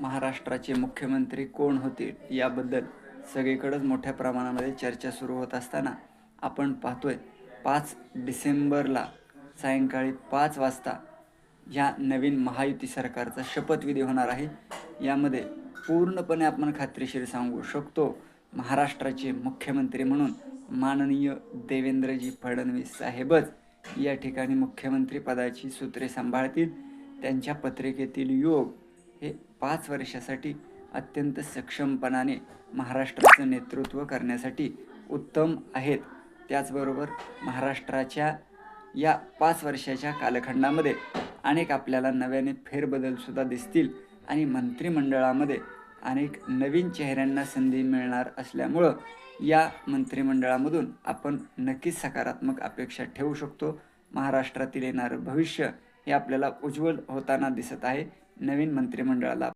महाराष्ट्राचे मुख्यमंत्री कोण होतील याबद्दल सगळीकडंच मोठ्या प्रमाणामध्ये चर्चा सुरू होत असताना आपण पाहतोय पाच डिसेंबरला सायंकाळी पाच वाजता या नवीन महायुती सरकारचा शपथविधी होणार आहे यामध्ये पूर्णपणे आपण खात्रीशीर सांगू शकतो महाराष्ट्राचे मुख्यमंत्री म्हणून माननीय देवेंद्रजी फडणवीस साहेबच या ठिकाणी मुख्यमंत्री पदाची सूत्रे सांभाळतील. त्यांच्या पत्रिकेतील योग हे पाच वर्षासाठी अत्यंत सक्षमपणाने महाराष्ट्राचं नेतृत्व करण्यासाठी उत्तम आहेत. त्याचबरोबर महाराष्ट्राच्या या पाच वर्षाच्या कालखंडामध्ये अनेक आपल्याला नव्याने फेरबदलसुद्धा दिसतील आणि मंत्रिमंडळामध्ये अनेक नवीन चेहऱ्यांना संधी मिळणार असल्यामुळं या मंत्रिमंडळामधून आपण नक्कीच सकारात्मक अपेक्षा ठेवू शकतो. महाराष्ट्रातील येणारं भविष्य हे आपल्याला उज्ज्वल होताना दिसत आहे. नवीन मंत्रिमंडळाला